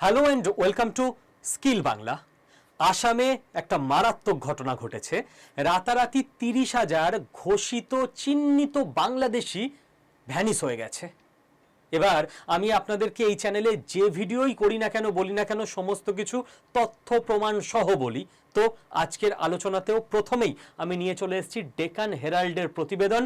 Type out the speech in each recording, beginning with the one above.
Hello and welcome to skill Bangla আসামে একটা মারাত্মক ঘটনা ঘটেছে। রাতারাতি তিরিশ হাজার ঘোষিত, চিহ্নিত বাংলাদেশি ভ্যানিস হয়ে গেছে। এবার আমি আপনাদেরকে এই চ্যানেলে যে ভিডিওই করি না কেন, বলি না কেন, সমস্ত কিছু তথ্য, প্রমাণ সহ বলি। তো আজকের আলোচনাতেও প্রথমেই আমি নিয়ে চলে এসেছি ডেকান হেরাল্ডের প্রতিবেদন,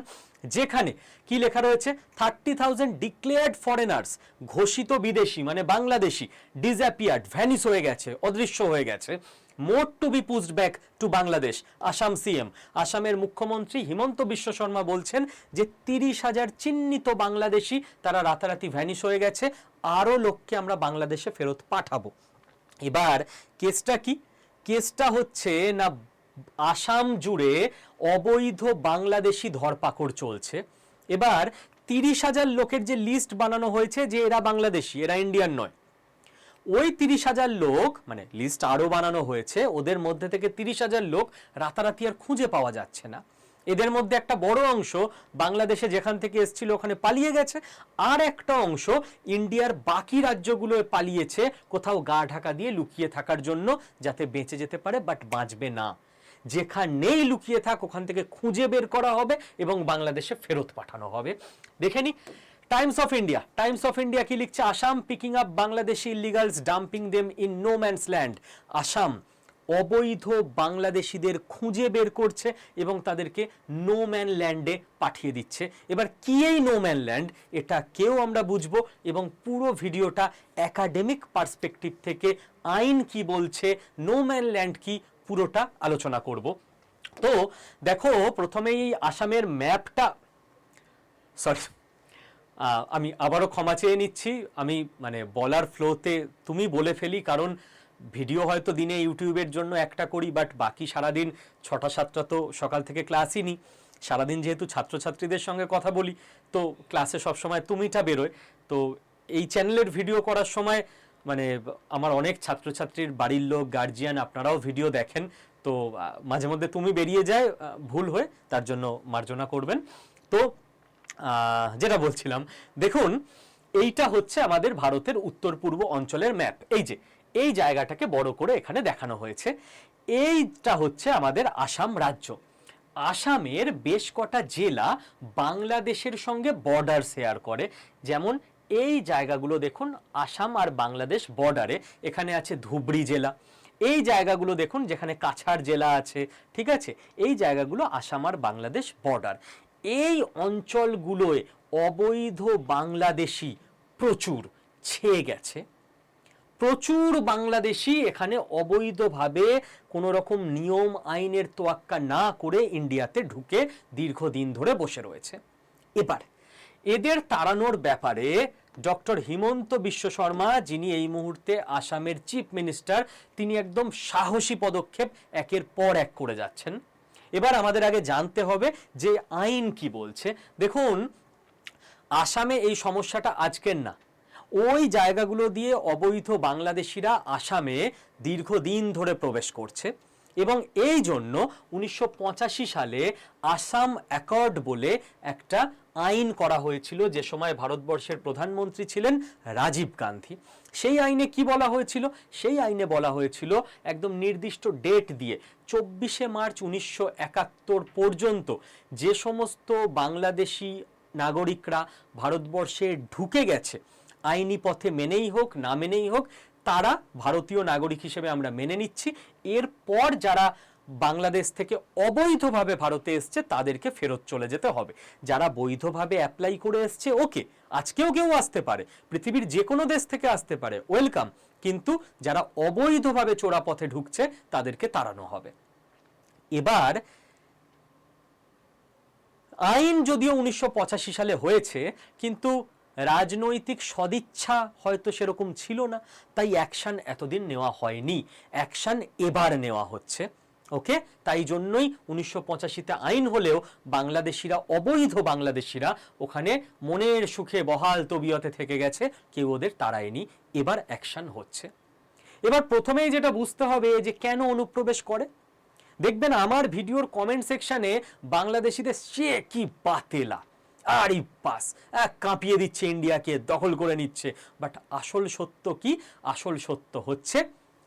যেখানে কি লেখা রয়েছে? থার্টি থাউজেন্ড ডিক্লেয়ার্ড ফরেনার্স ঘোষিত বিদেশি মানে বাংলাদেশি ডিসঅ্যাপিয়ার্ড ভ্যানিস হয়ে গেছে, অদৃশ্য হয়ে গেছে। মোট to be pushed back to Bangladesh Assam CM আসামের মুখ্যমন্ত্রী হিমন্ত বিশ্ব শর্মা বলছেন যে তিরিশ হাজার চিহ্নিত বাংলাদেশি তারা রাতারাতি ভ্যানিশ হয়ে গেছে, আরও লোককে আমরা বাংলাদেশে ফেরত পাঠাবো। এবার কেসটা কি? কেসটা হচ্ছে না, আসাম জুড়ে অবৈধ বাংলাদেশি ধরপাকড় চলছে। এবার তিরিশ হাজার লোকের যে লিস্ট বানানো হয়েছে যে এরা বাংলাদেশি, এরা ইন্ডিয়ান নয়। ওই তিরিশ হাজার লোক মানে লিস্ট আরও বানানো হয়েছে, ওদের মধ্যে থেকে তিরিশ হাজার লোক রাতারাতি আর খুঁজে পাওয়া যাচ্ছে না। এদের মধ্যে একটা বড় অংশ বাংলাদেশে যেখান থেকে এসেছিল ওখানে পালিয়ে গেছে, আর একটা অংশ ইন্ডিয়ার বাকি রাজ্যগুলোয় পালিয়েছে, কোথাও গা ঢাকা দিয়ে লুকিয়ে থাকার জন্য যাতে বেঁচে যেতে পারে বাট বাঁচবে না। যেখানেই লুকিয়ে থাক, ওখান থেকে খুঁজে বের করা হবে এবং বাংলাদেশে ফেরত পাঠানো হবে। দেখে নি Times of India Times of India কি লিখছে? Assam picking up Bangladeshi illegals dumping them in no man's land Assam অবৈধ বাংলাদেশিদের খুঁজে বের করছে এবং তাদেরকে নো ম্যান ল্যান্ডে পাঠিয়ে দিচ্ছে। এবার কি এই নো ম্যান ল্যান্ড এটা কেউ আমরা বুঝব এবং পুরো ভিডিওটা একাডেমিক পার্সপেক্টিভ থেকে আইন কি বলছে নো ম্যান ল্যান্ড কি পুরোটা আলোচনা করব। তো দেখো, প্রথমেই আসামের ম্যাপটা সরি আমি আবারও ক্ষমা চেয়ে নিচ্ছি। আমি মানে বলার ফ্লোতে তুমি বলে ফেলি, কারণ ভিডিও হয়তো দিনে ইউটিউবের জন্য একটা করি বাট বাকি সারাদিন ছটা, সাতটা তো সকাল থেকে ক্লাসই নিই সারাদিন যেহেতু ছাত্রছাত্রীদের সঙ্গে কথা বলি, তো ক্লাসে সবসময় তুমিটা বেরোয়। তো এই চ্যানেলের ভিডিও করার সময় মানে আমার অনেক ছাত্রছাত্রীর বাড়ির লোক গার্জিয়ান আপনারাও ভিডিও দেখেন। তো মাঝে মধ্যে তুমি বেরিয়ে যায় ভুল হয়ে, তার জন্য মার্জনা করবেন। তো যেটা বলছিলাম। দেখুন, এইটা হচ্ছে আমাদের ভারতের উত্তর পূর্ব অঞ্চলের ম্যাপ। এই যে, এই জায়গাটাকে বড় করে এখানে দেখানো হয়েছে। এইটা হচ্ছে আমাদের আসাম রাজ্য। আসামের বেশ কটা জেলা বাংলাদেশের সঙ্গে বর্ডার শেয়ার করে। যেমন, এই জায়গাগুলো দেখুন, আসাম আর বাংলাদেশ বর্ডারে এখানে আছে ধুবড়ি জেলা। এই জায়গাগুলো দেখুন, যেখানে কাছাড় জেলা আছে, ঠিক আছে? এই জায়গাগুলো আসাম আর বাংলাদেশ বর্ডার এই অঞ্চলগুলোয় অবৈধ বাংলাদেশি প্রচুর ছেয়ে গেছে। প্রচুর বাংলাদেশি এখানে অবৈধভাবে কোনো রকম নিয়ম আইনের তোয়াক্কা না করে ইন্ডিয়াতে ঢুকে দীর্ঘদিন ধরে বসে রয়েছে। এবার এদের তাড়ানোর ব্যাপারে ডক্টর হিমন্ত বিশ্ব শর্মা, যিনি এই মুহূর্তে আসামের চিফ মিনিস্টার, তিনি একদম সাহসী পদক্ষেপ একের পর এক করে যাচ্ছেন। এবার আমাদের আগে জানতে হবে যে আইন কি বলছে। দেখুন, আসামে এই সমস্যাটা আজকের না। ওই জায়গাগুলো দিয়ে অবৈধ বাংলাদেশিরা আসামে দীর্ঘদিন ধরে প্রবেশ করছে। এবং এই জন্য উনিশশো পঁচাশি সালে আসাম অ্যাকর্ড বলে একটা আইন করা হয়েছিল, যে সময় ভারতবর্ষের প্রধানমন্ত্রী ছিলেন রাজীব গান্ধী। সেই আইনে কি বলা হয়েছিল? সেই আইনে বলা হয়েছিল একদম নির্দিষ্ট ডেট দিয়ে, চব্বিশে মার্চ উনিশশো একাত্তর পর্যন্ত যে সমস্ত বাংলাদেশি নাগরিকরা ভারতবর্ষে ঢুকে গেছে, আইনি পথে মেনেই হোক, না মেনেই হোক তারা ভারতীয় নাগরিক হিসেবে আমরা মেনে নিচ্ছি। এরপর যারা বাংলাদেশ থেকে অবৈধভাবে ভারতে এসছে, তাদেরকে ফেরত চলে যেতে হবে। যারা বৈধভাবে অ্যাপ্লাই করে এসছে, ওকে, আজকেও কেউ আসতে পারে। পৃথিবীর যে কোনো দেশ থেকে আসতে পারে। ওয়েলকাম কিন্তু যারা অবৈধভাবে চোরা পথে ঢুকছে, তাদেরকে তাড়ানো হবে। এবার, আইন যদিও উনিশশো পঁচাশি সালে হয়েছে, কিন্তু রাজনৈতিক সদিচ্ছা হয়তো সেরকম ছিল না, তাই অ্যাকশন এতদিন নেওয়া হয়নি। অ্যাকশন এবার নেওয়া হচ্ছে ওকে তাই জন্যই উনিশশো পঁচাশিতে আইন হলেও বাংলাদেশিরা, অবৈধ বাংলাদেশিরা ওখানে মনের সুখে বহাল তবিয়তে থেকে গেছে, কেউ ওদের তাড়ায়নি। এবার অ্যাকশন হচ্ছে। এবার প্রথমেই যেটা বুঝতে হবে যে কেন অনুপ্রবেশ করে? দেখবেন আমার ভিডিওর কমেন্ট সেকশানে বাংলাদেশিদের সে কি বাতেলা আরই পাস। এক কাঁপিয়ে দিচ্ছে ইন্ডিয়াকে, দখল করে নিচ্ছে। বাট আসল সত্য কি? আসল সত্য হচ্ছে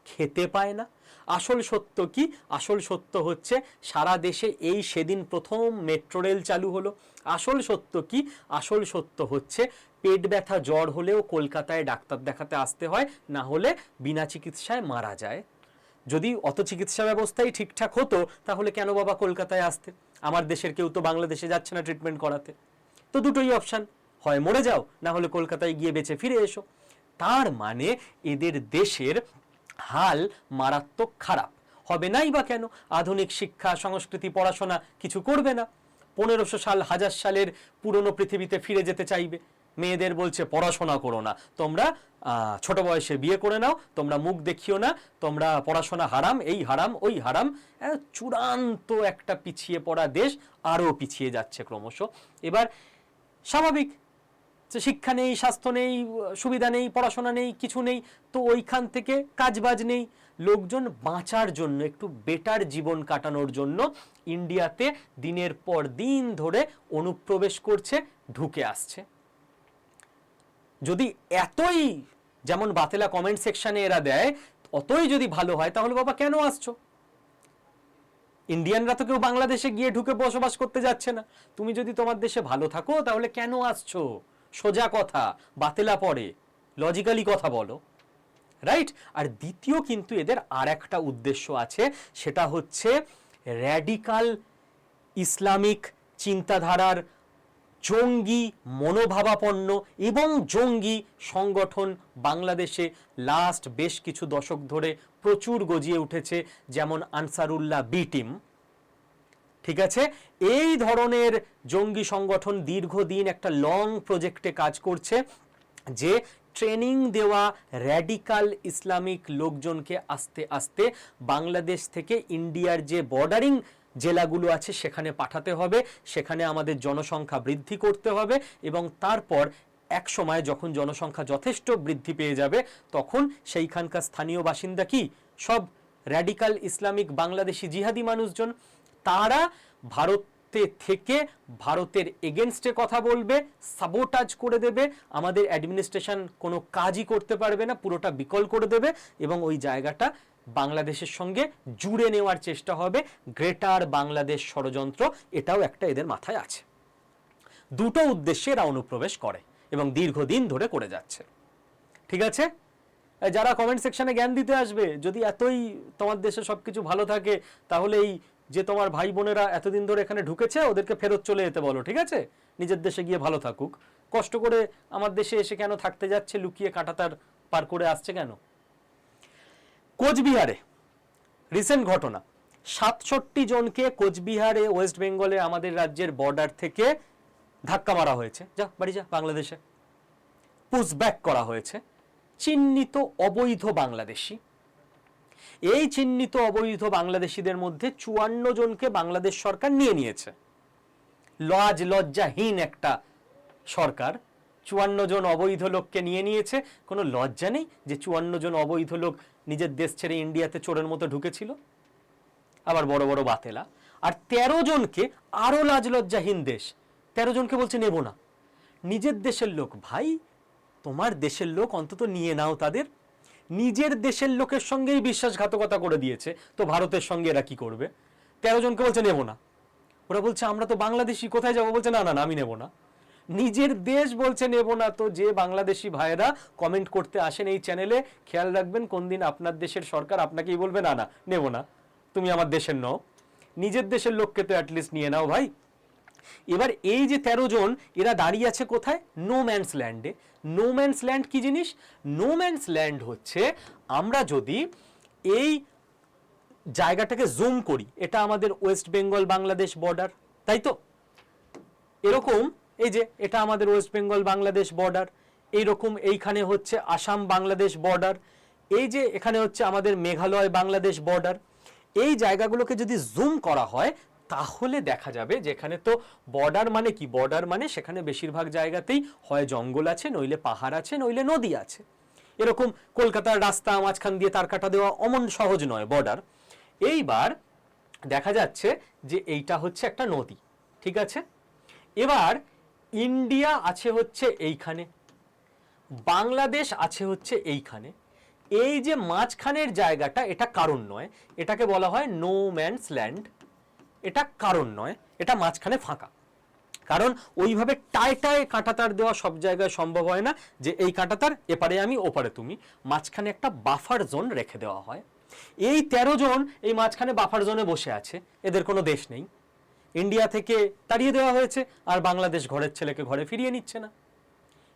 খেতে পায় না। আসল সত্য কি? আসল সত্য হচ্ছে সারা দেশে এই সেদিন প্রথম মেট্রো রেল চালু হলো। আসল সত্য কি? আসল সত্য হচ্ছে পেট ব্যথা, জ্বর হলেও কলকাতায় ডাক্তার দেখাতে আসতে হয়, না হলে বিনা চিকিৎসায় মারা যায়। যদি অত চিকিৎসা ব্যবস্থাই ঠিকঠাক হতো, তাহলে কেন বাবা কলকাতায় আসতে? আমার দেশের কেউ তো বাংলাদেশে যাচ্ছে না ট্রিটমেন্ট করাতে। তো দুটোই অপশান হয় মরে যাও, না হলে কলকাতায় গিয়ে বেঁচে ফিরে এসো। তার মানে এদের দেশের হাল মারাত্মক খারাপ। হবে নাই বা কেন? আধুনিক শিক্ষা, সংস্কৃতি, পড়াশোনা কিছু করবে না। পনেরোশো সাল, হাজার সালের পুরনো পৃথিবীতে ফিরে যেতে চাইবে। মেয়েদের বলছে, পড়াশোনা করো না। তোমরা ছোট বয়সে বিয়ে করে নাও। তোমরা মুখ দেখিও না। তোমরা পড়াশোনা হারাম, এই হারাম, ওই হারাম। চূড়ান্ত একটা পিছিয়ে পড়া দেশ আরও পিছিয়ে যাচ্ছে ক্রমশ। এবার স্বাভাবিক। যে শিক্ষা নেই, স্বাস্থ্য নেই, সুবিধা নেই, পড়াশোনা নেই, কিছু নেই, তো ওইখান থেকে কাজবাজ নেই। লোকজন বাঁচার জন্য, একটু বেটার জীবন কাটানোর জন্য ইন্ডিয়াতে দিনের পর দিন ধরে অনুপ্রবেশ করছে, ঢুকে আসছে। যদি এতই, যেমন বাতেলা কমেন্ট সেকশনে এরা দেয়, অতই যদি ভালো হয়, তাহলে বাবা কেন আসছো? ইন্ডিয়ানরা তো কেউ বাংলাদেশে গিয়ে ঢুকে বসবাস করতে যাচ্ছে না। তুমি যদি তোমার দেশে ভালো থাকো, তাহলে কেন আসছো? সোজা কথা, বাতেলা পড়ে। লজিক্যালি কথা বলো। রাইট আর দ্বিতীয় কিন্তু এদের আর একটা উদ্দেশ্য আছে, সেটা হচ্ছে র্যাডিকাল ইসলামিক চিন্তাধারার জঙ্গি মনোভাবাপন্ন এবং জঙ্গি সংগঠন বাংলাদেশে লাস্ট বেশ কিছু দশক ধরে প্রচুর গজিয়ে উঠেছে, যেমন আনসারুল্লাহ বি টিম। ঠিক আছে? এই ধরনের জঙ্গি সংগঠন দীর্ঘদিন একটা লং প্রজেক্টে কাজ করছে, যে ট্রেনিং দেওয়া র্যাডিকাল ইসলামিক লোকজনকে আস্তে আস্তে বাংলাদেশ থেকে ইন্ডিয়ার যে বর্ডারিং জেলাগুলো আছে, সেখানে পাঠাতে হবে। সেখানে আমাদের জনসংখ্যা বৃদ্ধি করতে হবে এবং তারপর এক সময় যখন জনসংখ্যা যথেষ্ট বৃদ্ধি পেয়ে যাবে, তখন সেইখানকার স্থানীয় বাসিন্দা কি? সব র্যাডিকাল ইসলামিক বাংলাদেশি জিহাদি মানুষজন। তারা ভারতে থেকে ভারতের এগেনস্টে কথা বলবে সাবোটাজ করে দেবে, আমাদের অ্যাডমিনিস্ট্রেশন কোনো কাজই করতে পারবে না, পুরোটা বিকল করে দেবে এবং ওই জায়গাটা বাংলাদেশের সঙ্গে জুড়ে নেওয়ার চেষ্টা হবে। গ্রেটার বাংলাদেশ ষড়যন্ত্র, এটাও একটা এদের মাথায় আছে। দুটো উদ্দেশ্যে এরা অনুপ্রবেশ করে। এবং দীর্ঘদিন ধরে করে যাচ্ছে। ঠিক আছে? যারা কমেন্ট সেকশনে জ্ঞান দিতে আসবে, যদি এতই তোমার দেশে সবকিছু ভালো থাকে, তাহলে এই যে তোমার ভাই বোনেরা এতদিন ধরে এখানে ঢুকেছে, ওদেরকে ফেরত চলে যেতে বলো, ঠিক আছে? নিজের দেশে গিয়ে ভালো থাকুক। কষ্ট করে আমার দেশে এসে কেন থাকতে যাচ্ছে, লুকিয়ে কাটাতার পার করে আসছে কেন? কোচবিহারে রিসেন্ট ঘটনা। সাতষট্টি জনকে কোচবিহারে, ওয়েস্ট বেঙ্গলে, আমাদের রাজ্যের বর্ডার থেকে ধাক্কা মারা হয়েছে। যা, বাড়ি যা, বাংলাদেশে। পুশব্যাক করা হয়েছে। চিহ্নিত অবৈধ বাংলাদেশি। এই চিহ্নিত অবৈধ বাংলাদেশিদের মধ্যে চুয়ান্ন জনকে বাংলাদেশ সরকার নিয়ে নিয়েছে। লজ লজ্জাহীন একটা সরকার। চুয়ান্ন জন অবৈধ লোককে নিয়ে নিয়েছে। কোনো লজ্জা নেই যে চুয়ান্ন জন অবৈধ লোক নিজের দেশ ছেড়ে ইন্ডিয়াতে চোরের মতো ঢুকেছিল। আবার বড় বড় বাতেলা। আর তেরো জনকে আরও লাজ লজ্জাহীন দেশ তেরো জনকে বলছে নেব না। নিজের দেশের লোক, ভাই, তোমার দেশের লোক অন্তত নিয়ে নাও তাদের। নিজের দেশের লোকের সঙ্গেই বিশ্বাসঘাতকতা করে দিয়েছে। তো ভারতের সঙ্গে এরা কি করবে? তেরো জনকে বলছে নেব না। ওরা বলছে, আমরা তো বাংলাদেশি, কোথায় যাব? বলছে, না না না, আমি নেব না। নিজের দেশ বলছে নেব না। তো যে বাংলাদেশি ভাইয়েরা কমেন্ট করতে আসেন এই চ্যানেলে খেয়াল রাখবেন কোন দিন আপনার দেশের সরকার আপনাকেই বলবে, না না, নেব না। তুমি আমার দেশের নও। নিজের দেশের লোককে তো অ্যাটলিস্ট নিয়ে নাও ভাই। এবার এই যে তেরো জন, এরা দাঁড়িয়ে আছে কোথায়? নো ম্যানস ল্যান্ডে নো ম্যানস ল্যান্ড কি জিনিস? নো ম্যানস ল্যান্ড হচ্ছে, আমরা যদি এই জায়গাটাকে জুম করি, এটা আমাদের ওয়েস্ট বেঙ্গল বাংলাদেশ বর্ডার তাই তো? এরকম, এই যে এটা আমাদের ওয়েস্ট বেঙ্গল বাংলাদেশ বর্ডার এইরকম এইখানে হচ্ছে আসাম বাংলাদেশ বর্ডার এই যে এখানে হচ্ছে আমাদের মেঘালয় বাংলাদেশ বর্ডার এই জায়গাগুলোকে যদি জুম করা হয় তাহলে দেখা যাবে যেখানে তো বর্ডার মানে কি? বর্ডার মানে সেখানে বেশিরভাগ জায়গাতেই হয় জঙ্গল আছে, নইলে পাহাড় আছে, নইলে নদী আছে। এরকম কলকাতার রাস্তা মাঝখান দিয়ে তার কাটা দেওয়া অমন সহজ নয় বর্ডার এইবার দেখা যাচ্ছে যে এইটা হচ্ছে একটা নদী, ঠিক আছে? এবার ইন্ডিয়া আছে হচ্ছে এইখানে, বাংলাদেশ আছে হচ্ছে এইখানে। এই যে মাঝখানের জায়গাটা, এটা কারণ নয়। এটাকে বলা হয় নো ম্যানস ল্যান্ড এটা কারণ নয়, এটা মাঝখানে ফাঁকা। কারণ ওইভাবে টায় টায় কাঁটাতার দেওয়া সব জায়গায় সম্ভব হয় না যে এই কাঁটাতার এপারে আমি, ওপারে তুমি। মাঝখানে একটা বাফার জোন রেখে দেওয়া হয়। এই তেরো জন এই মাঝখানে বাফার জোনে বসে আছে, এদের কোনো দেশ নেই। ইন্ডিয়া থেকে তাড়িয়ে দেওয়া হয়েছে, আর বাংলাদেশ ঘরের ছেলেকে ঘরে ফিরিয়ে নিচ্ছে না।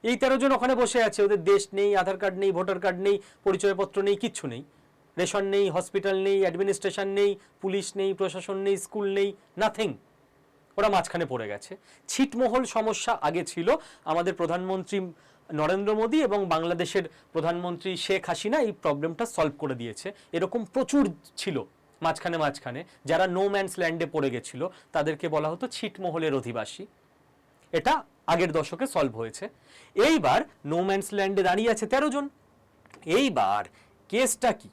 এই তেরো জন ওখানে বসে আছে, ওদের দেশ নেই, আধার কার্ড নেই, ভোটার কার্ড নেই, পরিচয়পত্র নেই, কিচ্ছু নেই। রেশন নেই, হসপিটাল নেই, অ্যাডমিনিস্ট্রেশন নেই, পুলিশ নেই, প্রশাসন নেই, স্কুল নেই নাথিং ওরা মাঝখানে পড়ে গেছে। ছিটমহল সমস্যা আগে ছিল। আমাদের প্রধানমন্ত্রী নরেন্দ্র মোদী এবং বাংলাদেশের প্রধানমন্ত্রী শেখ হাসিনা এই প্রবলেমটা সলভ করে দিয়েছে। এরকম প্রচুর ছিল মাঝখানে মাঝখানে। যারা নো ম্যানস ল্যান্ডে পড়ে গেছিল, তাদেরকে বলা হতো ছিটমহলের অধিবাসী। এটা আগের দশকে সলভ হয়েছে। এইবার নো ম্যানস ল্যান্ডে দাঁড়িয়ে আছে তেরো জন। এইবার কেসটা কি?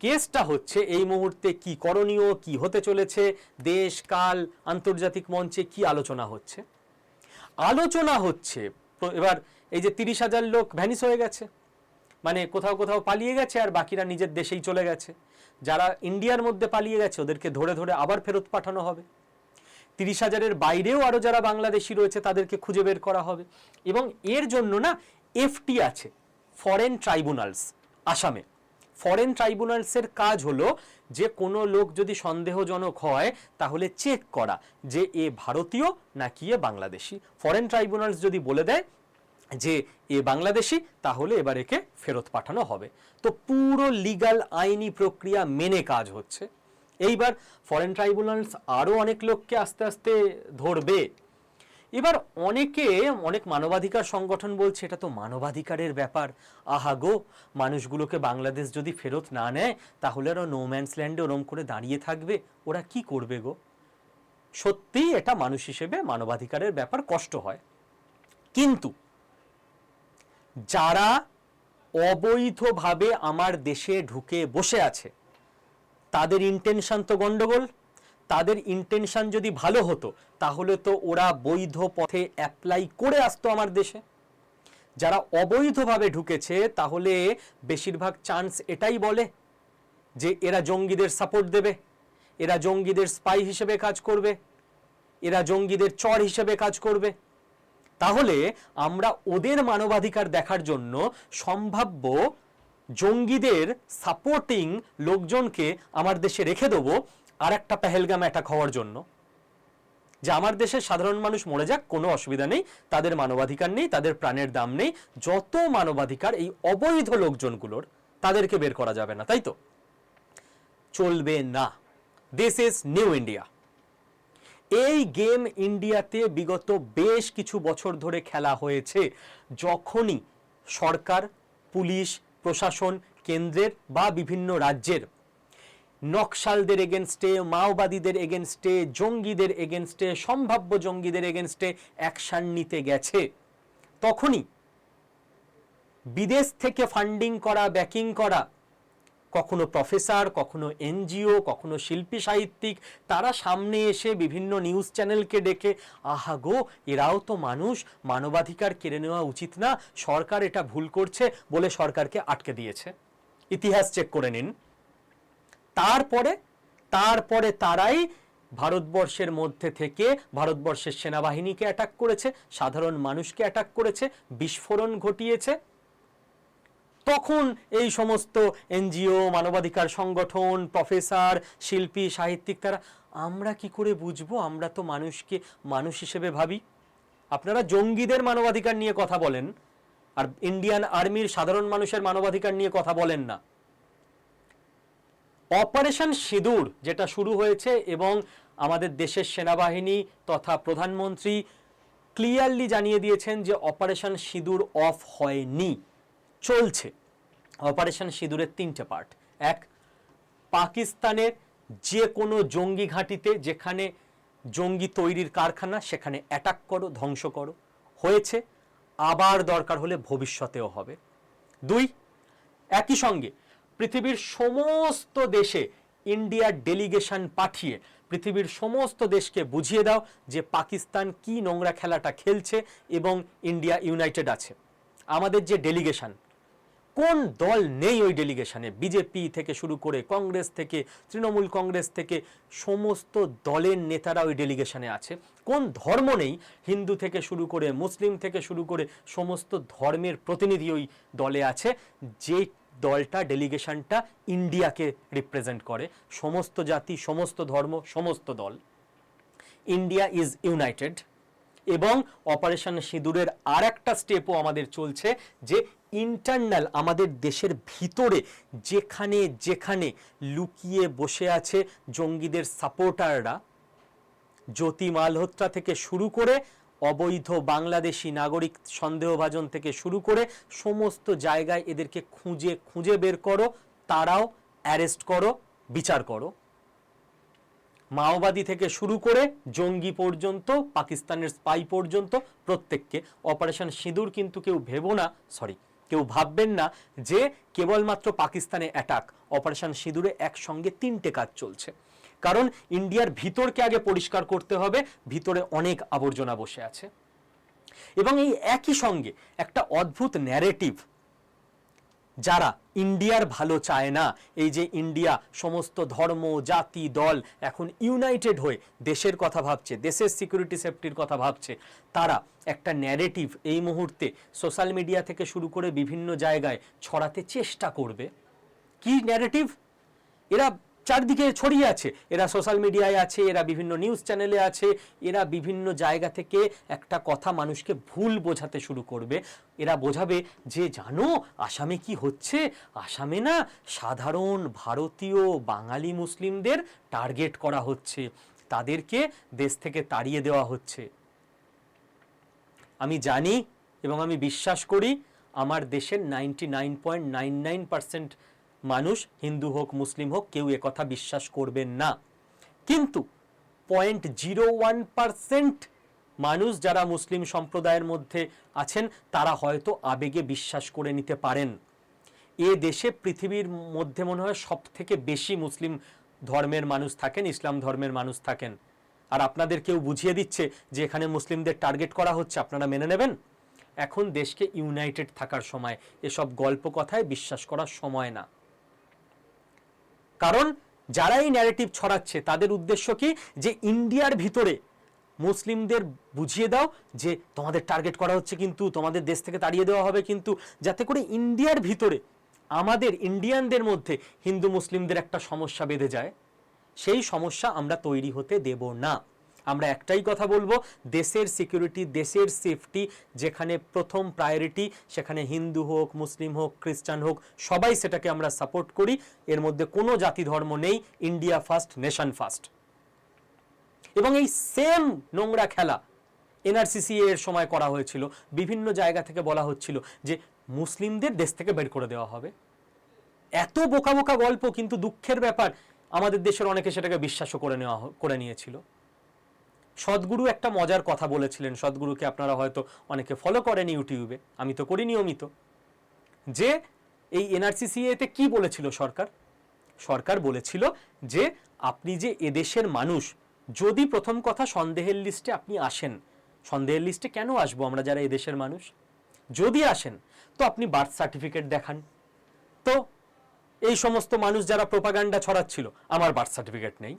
কেসটা হচ্ছে এই মুহূর্তে কি করণীয়, কি হতে চলেছে, দেশ, কাল, আন্তর্জাতিক মঞ্চে কি আলোচনা হচ্ছে? আলোচনা হচ্ছে, এবার এই যে তিরিশ হাজার লোক ভ্যানিস হয়ে গেছে মানে কোথাও কোথাও পালিয়ে গেছে আর বাকিরা নিজের দেশেই চলে গেছে। যারা ইন্ডিয়ার মধ্যে পালিয়ে গেছে, ওদেরকে ধরে ধরে আবার ফেরত পাঠানো হবে। তিরিশ হাজারের বাইরেও আরও যারা বাংলাদেশি রয়েছে, তাদেরকে খুঁজে বের করা হবে। এবং এর জন্য না, এফটি আছে ফরেন ট্রাইব্যুনালস আসামে। ফরেন ট্রাইব্যুনালসের কাজ হলো যে কোনো লোক যদি সন্দেহজনক হয়, তাহলে চেক করা যে এ ভারতীয় নাকি এ বাংলাদেশি। ফরেন ট্রাইব্যুনালস যদি বলে দেয় যে এ বাংলাদেশি, তাহলে এবার একে ফেরত পাঠানো হবে। তো পুরো লিগ্যাল আইনি প্রক্রিয়া মেনে কাজ হচ্ছে। এইবার ফরেন ট্রাইব্যুনালস আরও অনেক লোককে আস্তে আস্তে ধরবে। এবার অনেকে অনেক মানবাধিকার সংগঠন বলছে, এটা তো মানবাধিকারের ব্যাপার। আহা গো, মানুষগুলোকে বাংলাদেশ যদি ফেরত না নেয়, তাহলে ওরা নো ম্যানস ল্যান্ডে ওরম করে দাঁড়িয়ে থাকবে। ওরা কি করবে গো? সত্যিই এটা মানুষ হিসেবে মানবাধিকারের ব্যাপার কষ্ট হয়। কিন্তু যারা অবৈধভাবে আমার দেশে ঢুকে বসে আছে, তাদের ইন্টেনশন তো গন্ডগোল। তাদের ইন্টেনশন যদি ভালো হতো, তাহলে তো ওরা বৈধ পথে অ্যাপ্লাই করে আসতো আমার দেশে। যারা অবৈধভাবে ঢুকেছে, তাহলে বেশিরভাগ চান্স এটাই বলে যে এরা জঙ্গিদের সাপোর্ট দেবে, এরা জঙ্গিদের স্পাই হিসেবে কাজ করবে, এরা জঙ্গিদের চর হিসেবে কাজ করবে। তাহলে আমরা ওদের মানবাধিকার দেখার জন্য সম্ভাব্য জঙ্গিদের সাপোর্টিং লোকজনকে আমার দেশে রেখে দেবো আর একটা পেহেলগাম অ্যাটাক হওয়ার জন্য। যে আমার দেশের সাধারণ মানুষ মরে যাক, কোনো অসুবিধা নেই, তাদের মানবাধিকার নেই, তাদের প্রাণের দাম নেই, যত মানবাধিকার এই অবৈধ লোকজনগুলোর, তাদেরকে বের করা যাবে না, তাই তো? চলবে না। দিস ইজ নিউ ইন্ডিয়া এই গেম ইন্ডিয়াতে বিগত বেশ কিছু বছর ধরে খেলা হয়েছে, যখনই সরকার, পুলিশ, প্রশাসন, কেন্দ্রের বা বিভিন্ন রাজ্যের নকশালদের এগেনস্টে, মাওবাদীদের এগেনস্টে, জঙ্গিদের এগেনস্টে, সম্ভাব্য জঙ্গিদের এগেনস্টে অ্যাকশন নিতে গেছে। তখনই বিদেশ থেকে ফান্ডিং করা, ব্যাকিং করা, কখনো প্রফেসর, কখনো এনজিও, কখনো শিল্পী সাহিত্যিক, তারা সামনে এসে বিভিন্ন নিউজ চ্যানেলকে ডেকে, আহা গো, এরাও তো মানুষ, মানবাধিকার কেড়ে নেওয়া উচিত না, সরকার এটা ভুল করছে বলে সরকারকে আটকে দিয়েছে। ইতিহাস চেক করে নিন। তারপরে তারপরে তারাই ভারতবর্ষের মধ্যে থেকে ভারতবর্ষের সেনাবাহিনীকে অ্যাটাক করেছে, সাধারণ মানুষকে অ্যাটাক করেছে, বিস্ফোরণ ঘটিয়েছে। তখন এই সমস্ত এনজিও, মানবাধিকার সংগঠন প্রফেসর শিল্পী, সাহিত্যিক তারা, আমরা কি করে বুঝব? আমরা তো মানুষকে, মানুষ হিসেবে ভাবি। আপনারা জঙ্গিদের মানবাধিকার নিয়ে কথা বলেন, আর ইন্ডিয়ান আর্মির সাধারণ মানুষের মানবাধিকার নিয়ে কথা বলেন না। অপারেশন সিঁদুর, যেটা শুরু হয়েছে এবং আমাদের দেশের সেনাবাহিনী তথা প্রধানমন্ত্রী ক্লিয়ারলি জানিয়ে দিয়েছেন যে অপারেশন সিঁদুর অফ হয়নি, চলছে। অপারেশন সিঁদুরের তিনটে পার্ট। এক, পাকিস্তানের যে কোনো জঙ্গি ঘাঁটিতে যেখানে জঙ্গি তৈরির কারখানা, সেখানে অ্যাটাক করো, ধ্বংস করো। হয়েছে, আবার দরকার হলে ভবিষ্যতেও হবে। দুই, একই সঙ্গে পৃথিবীর সমস্ত দেশে ইন্ডিয়ার ডেলিগেশন পাঠিয়ে পৃথিবীর সমস্ত দেশকে বুঝিয়ে দাও যে পাকিস্তান কি নোংরা খেলাটা খেলছে এবং ইন্ডিয়া ইউনাইটেড আছে। আমাদের যে ডেলিগেশন, কোন দল নেই ওই ডেলিগেশনে? বিজেপি থেকে শুরু করে কংগ্রেস থেকে, তৃণমূল কংগ্রেস থেকে সমস্ত দলের নেতারা ওই ডেলিগেশনে আছে। কোন ধর্ম নেই? হিন্দু থেকে শুরু করে, মুসলিম থেকে শুরু করে সমস্ত ধর্মের প্রতিনিধি ওই দলে আছে, যে দলটা ডেলিগেশনটা ইন্ডিয়াকে রিপ্রেজেন্ট করে। সমস্ত জাতি, সমস্ত ধর্ম, সমস্ত দল। ইন্ডিয়া ইজ ইউনাইটেড এবং অপারেশন সিঁদুরের আর একটা স্টেপও আমাদের চলছে যে ইন্টারনাল আমাদের দেশের ভিতরে যেখানে যেখানে লুকিয়ে বসে আছে জঙ্গিদের সাপোর্টাররা জ্যোতি মালহোত্রা থেকে শুরু করে অবৈধ বাংলাদেশি নাগরিক সন্দেহভাজন থেকে শুরু করে সমস্ত জায়গায় এদেরকে খুঁজে খুঁজে বের করো, তারাও অ্যারেস্ট করো, বিচার করো। মাওবাদী থেকে শুরু করে জঙ্গি পর্যন্ত, পাকিস্তানের স্পাই পর্যন্ত প্রত্যেককে অপারেশন সিঁদুর কিন্তু কেউ ভেবো না সরি কেউ ভাববেন না যে কেবলমাত্র পাকিস্তানে অ্যাটাক অপারেশন সিঁদুরে একসঙ্গে তিনটে কাজ চলছে। কারণ ইন্ডিয়ার ভিতরকে আগে পরিষ্কার করতে হবে, ভিতরে অনেক আবর্জনা বসে আছে। এবং এই একই সঙ্গে একটা অদ্ভুত ন্যারেটিভ যারা ইন্ডিয়ার ভালো চায় না, এই যে ইন্ডিয়া, সমস্ত ধর্ম, জাতি, দল এখন ইউনাইটেড হয়ে দেশের কথা ভাবছে, দেশের সিকিউরিটি সেফটির কথা ভাবছে, তারা একটা ন্যারেটিভ এই মুহূর্তে সোশ্যাল মিডিয়া থেকে শুরু করে বিভিন্ন জায়গায় ছড়াতে চেষ্টা করবে। কি ন্যারেটিভ এরা চারদিকে ছড়িয়ে আছে। এরা সোশ্যাল মিডিয়ায় আছে, এরা বিভিন্ন নিউজ চ্যানেলে আছে, এরা বিভিন্ন জায়গা থেকে একটা কথা মানুষকে ভুল বোঝাতে শুরু করবে। এরা বোঝাবে যে, জানো, আসামে কি হচ্ছে? আসামে না সাধারণ ভারতীয় বাঙালি মুসলিমদের টার্গেট করা হচ্ছে। তাদেরকে দেশ থেকে তাড়িয়ে দেওয়া হচ্ছে। আমি জানি এবং আমি বিশ্বাস করি, আমার দেশের ninety nine point nine nine percent মানুষ, হিন্দু হোক, মুসলিম হোক, কেউ একথা বিশ্বাস করবেন না। কিন্তু পয়েন্ট জিরো ওয়ান পার্সেন্ট মানুষ যারা মুসলিম সম্প্রদায়ের মধ্যে আছেন, তারা হয়তো আবেগে বিশ্বাস করে নিতে পারেন। এ দেশে পৃথিবীর মধ্যে মনে হয় সব থেকে বেশি মুসলিম ধর্মের মানুষ থাকেন, ইসলাম ধর্মের মানুষ থাকেন। আর আপনাদের কেউ বুঝিয়ে দিচ্ছে যে এখানে মুসলিমদের টার্গেট করা হচ্ছে, আপনারা মেনে নেবেন? এখন দেশকে ইউনাইটেড থাকার সময়, এসব গল্প কথায় বিশ্বাস করার সময় না। কারণ যারা এই ন্যারেটিভ ছড়াচ্ছে, তাদের উদ্দেশ্য কি? যে ইন্ডিয়ার ভিতরে মুসলিমদের বুঝিয়ে দাও যে তোমাদের টার্গেট করা হচ্ছে কিন্তু, তোমাদের দেশ থেকে তাড়িয়ে দেওয়া হবে কিন্তু, যাতে করে ইন্ডিয়ার ভিতরে আমাদের ইন্ডিয়ানদের মধ্যে হিন্দু মুসলিমদের একটা সমস্যা বেঁধে যায়। সেই সমস্যা আমরা তৈরি হতে দেব না। আমরা একটাই কথা বলব, দেশের সিকিউরিটি দেশের সেফটি যেখানে প্রথম প্রায়োরিটি সেখানে হিন্দু হোক, মুসলিম হোক, খ্রিস্টান হোক, সবাই সেটাকে আমরা সাপোর্ট করি। এর মধ্যে কোনো জাতি ধর্ম নেই ইন্ডিয়া ফার্স্ট নেশন ফার্স্ট এবং এই সেম নোংরা খেলা এনআরসিসি এর সময় করা হয়েছিল। বিভিন্ন জায়গা থেকে বলা হচ্ছিল যে মুসলিমদের দেশ থেকে বের করে দেওয়া হবে। এত বোকা বোকা গল্প, কিন্তু দুঃখের ব্যাপার, আমাদের দেশের অনেকে সেটাকে বিশ্বাসও করে নেওয়া করে নিয়েছিল। সদ্গুরু একটা মজার কথা বলেছিলেন। সদ্গুরুকে আপনারা হয়তো অনেকে ফলো করেন ইউটিউবে। আমি তো করি নিয়মিত। যে এই এনআরসিসিএতে কি বলেছিল সরকার? সরকার বলেছিল যে আপনি যে এদেশের মানুষ, যদি প্রথম কথা সন্দেহের লিস্টে আপনি আসেন, সন্দেহের লিস্টে কেন আসব আমরা যারা এদেশের মানুষ? যদি আসেন, তো আপনি বার্থ সার্টিফিকেট দেখান। তো এই সমস্ত মানুষ যারা প্রোপাগান্ডা ছড়াচ্ছিল, আমার বার্থ সার্টিফিকেট নেই।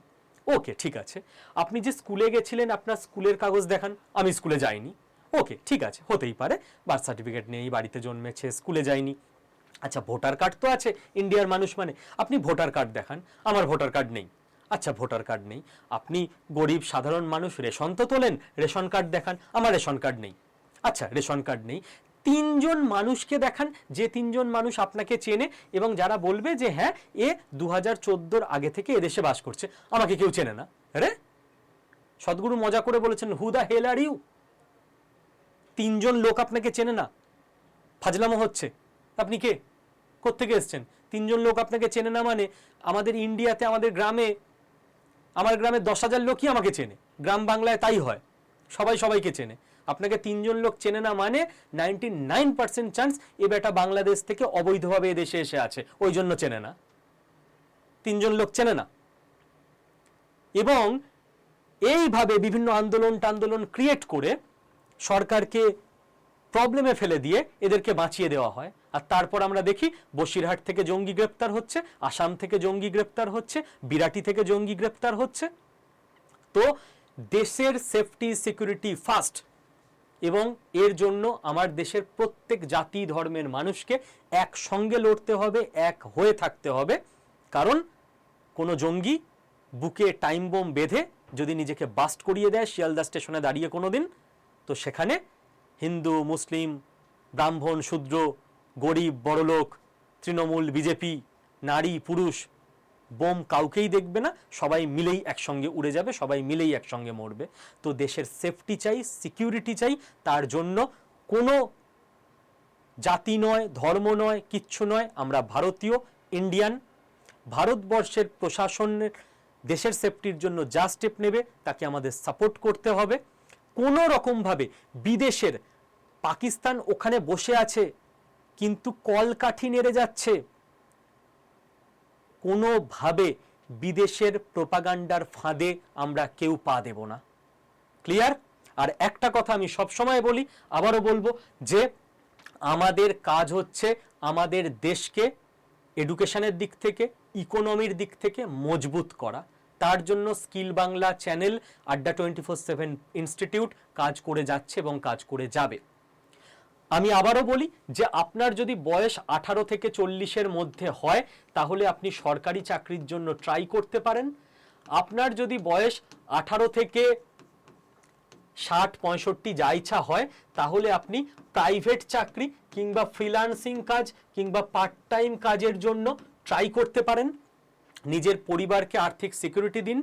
ওকে, ঠিক আছে। আপনি যে স্কুলে গেছিলেন, আপনার স্কুলের কাগজ দেখান, আমি স্কুলে যাইনি। ওকে, ঠিক আছে, হতেই পারে। বার্থ সার্টিফিকেট নেই, বাড়িতে জন্মেছে, স্কুলে যায়নি আচ্ছা ভোটার কার্ড তো আছে, ইন্ডিয়ার মানুষ মানে। আপনি ভোটার কার্ড দেখান, আমার ভোটার কার্ড নেই। আচ্ছা ভোটার কার্ড নেই। আপনি গরিব, সাধারণ মানুষ, রেশন তো তোলেন, রেশন কার্ড দেখান, আমার রেশন কার্ড নেই। আচ্ছা রেশন কার্ড নেই। তিনজন মানুষকে দেখান, যে তিনজন মানুষ আপনাকে চেনে এবং যারা বলবে যে হ্যাঁ এ দু হাজার আগে থেকে এদেশে বাস করছে। আমাকে কেউ চেনে না। রে সদ্গুরু মজা করে বলেছেন হু দা হেল আর ইউ তিনজন লোক আপনাকে চেনে না। ফাজলামো হচ্ছে। আপনি কে? কোত্থেকে এসছেন? তিনজন লোক আপনাকে চেনে না মানে আমাদের ইন্ডিয়াতে, আমাদের গ্রামে, আমার গ্রামে দশ হাজার লোকই আমাকে চেনে। গ্রাম বাংলায় তাই হয়। সবাই সবাইকে চেনে। আপনাকে তিনজন লোক চেনে না মানে নাইনটি নাইন পার্সেন্ট চান্স এ বেটা বাংলাদেশ থেকে অবৈধভাবে এদেশে এসে আছে। ওই জন্য চেনে না। তিনজন লোক চেনে না। এবং এইভাবে বিভিন্ন আন্দোলন টান্দোলন ক্রিয়েট করে সরকারকে প্রবলেমে ফেলে দিয়ে এদেরকে বাঁচিয়ে দেওয়া হয়। আর তারপর আমরা দেখি বসিরহাট থেকে জঙ্গি গ্রেপ্তার হচ্ছে, আসাম থেকে জঙ্গি গ্রেপ্তার হচ্ছে, বিরাটি থেকে জঙ্গি গ্রেপ্তার হচ্ছে। তো দেশের সেফটি সিকিউরিটি ফার্স্ট এবং এর জন্য আমার দেশের প্রত্যেক জাতি ধর্মের মানুষকে একসঙ্গে লড়তে হবে, এক হয়ে থাকতে হবে। কারণ কোনো জঙ্গি বুকে টাইম বোম বেঁধে যদি নিজেকে বাস্ট করিয়ে দেয় শিয়ালদা স্টেশনে দাঁড়িয়ে কোনো দিন তো সেখানে হিন্দু, মুসলিম, ব্রাহ্মণ, শূদ্র, গরিব, বড়লোক, তৃণমূল, বিজেপি, নারী, পুরুষ বোম কাউকেই দেখবে না, সবাই মিলেই একসঙ্গে উড়ে যাবে, সবাই মিলেই একসঙ্গে মরবে। তো দেশের সেফটি চাই সিকিউরিটি চাই, তার জন্য কোনো জাতি নয়, ধর্ম নয়, কিচ্ছু নয়, আমরা ভারতীয় ইন্ডিয়ান ভারতবর্ষের প্রশাসনের, দেশের সেফটির জন্য যা স্টেপ নেবে, তাকে আমাদের সাপোর্ট করতে হবে। কোনো রকমভাবে বিদেশের, পাকিস্তান ওখানে বসে আছে, কিন্তু কলকাঠি নেড়ে যাচ্ছে। কোনোভাবে বিদেশের প্রোপাগান্ডার ফাঁদে আমরা কেউ পা দেব না। ক্লিয়ার? আর একটা কথা আমি সবসময় বলি, আবারও বলব যে আমাদের কাজ হচ্ছে আমাদের দেশকে এডুকেশনের দিক থেকে, ইকোনমির দিক থেকে মজবুত করা। তার জন্য স্কিল বাংলা চ্যানেল, আড্ডা টোয়েন্টি ফোর সেভেন ইনস্টিটিউট কাজ করে যাচ্ছে এবং কাজ করে যাবে। আমি আবারও বলি যে আপনার যদি বয়স আঠারো থেকে চল্লিশের মধ্যে হয়, তাহলে আপনি সরকারি চাকরির জন্য ট্রাই করতে পারেন। আপনার যদি বয়স আঠারো থেকে ষাট, পঁয়ষট্টি যা ইচ্ছা হয়, তাহলে আপনি প্রাইভেট চাকরি কিংবা ফ্রিল্যান্সিং কাজ কিংবা পার্ট টাইম কাজের জন্য ট্রাই করতে পারেন। নিজের পরিবারকে আর্থিক সিকিউরিটি দিন।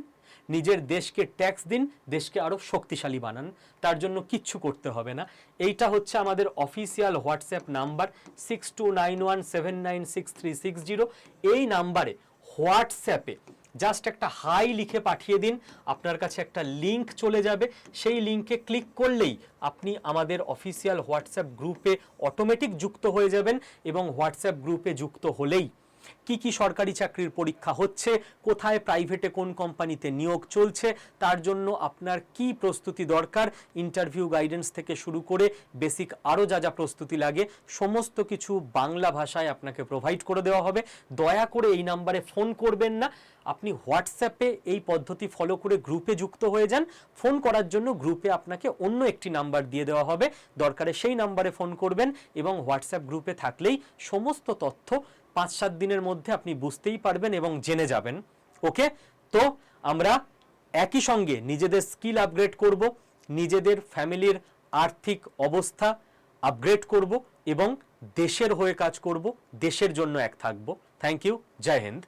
নিজের দেশকে ট্যাক্স দিন, দেশকে আরও শক্তিশালী বানান। তার জন্য কিচ্ছু করতে হবে না। এইটা হচ্ছে আমাদের official WhatsApp number six two nine one seven nine six three six zero এই নাম্বারে হোয়াটসঅ্যাপে জাস্ট একটা হাই লিখে পাঠিয়ে দিন। আপনার কাছে একটা লিংক চলে যাবে। সেই লিংকে ক্লিক করলেই আপনি আমাদের অফিসিয়াল হোয়াটসঅ্যাপ গ্রুপে অটোমেটিক যুক্ত হয়ে যাবেন এবং হোয়াটসঅ্যাপ গ্রুপে যুক্ত হলেই কি কি সরকারি চাকরির পরীক্ষা হচ্ছে, কোথায় প্রাইভেটে কোন কোম্পানিতে নিয়োগ চলছে, তার জন্য আপনার কি প্রস্তুতি দরকার ইন্টারভিউ গাইডেন্স থেকে শুরু করে বেসিক আরও যা যা প্রস্তুতি লাগে, সমস্ত কিছু বাংলা ভাষায় আপনাকে প্রোভাইড করে দেওয়া হবে। দয়া করে এই নাম্বারে ফোন করবেন না, আপনি হোয়াটসঅ্যাপে এই পদ্ধতি ফলো করে গ্রুপে যুক্ত হয়ে যান। ফোন করার জন্য গ্রুপে আপনাকে অন্য একটি নাম্বার দিয়ে দেওয়া হবে। দরকারে সেই নাম্বারে ফোন করবেন এবং হোয়াটসঅ্যাপ গ্রুপে থাকলেই সমস্ত তথ্য পাঁচ সাত দিনের মধ্যে আপনি বুঝতেই পারবেন এবং জেনে যাবেন। ওকে? তো আমরা একই সঙ্গে নিজেদের স্কিল আপগ্রেড করব, নিজেদের ফ্যামিলির আর্থিক অবস্থা আপগ্রেড করব এবং দেশের হয়ে কাজ করব, দেশের জন্য এক থাকব। Thank you, Jai Hind.